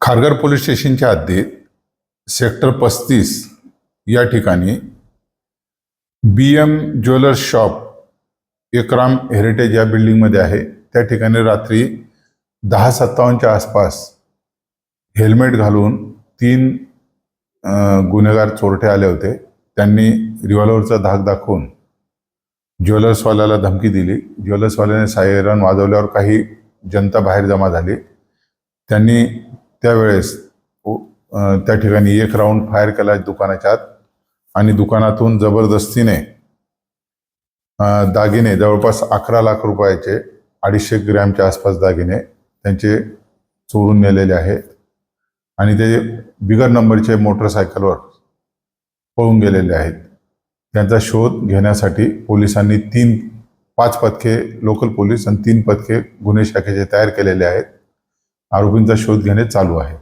Kharghar police स्टेशनच्या हद्दीत sector पस्तीस या ठिकाणी B M jewellers shop Ekram heritage या बिल्डिंगमध्ये आहे. त्या ठिकाणी रात्री दहा सत्तावन्नच्या आसपास हेल्मेट घालून तीन गुन्हेगार चोरटे आले होते. त्यांनी रिव्हॉल्वरचा धाक दाखवून ज्वेलर्सवाल्याला धमकी दिली. ज्वेलर्सवाल्याने सायरन वाजवल्यावर काही जनता बाहेर जमा झाली. त्यांनी त्यावेळेस त्या ठिकाणी एक राऊंड फायर केला दुकानाच्या आत. आणि दुकानातून जबरदस्तीने दागिने जवळपास अकरा लाख रुपयाचे अडीचशे ग्रॅमच्या आसपास दागिने त्यांचे चोरून नेलेले आहेत. आणि ते बिगर नंबरचे मोटरसायकलवर पळून गेलेले आहेत. त्यांचा शोध घेण्यासाठी पोलिसांनी तीन पाच पथके लोकल पोलीस आणि तीन पथके गुन्हे शाखेचे तयार केलेले आहेत. आरोपींचा शोध घेणे चालू आहे.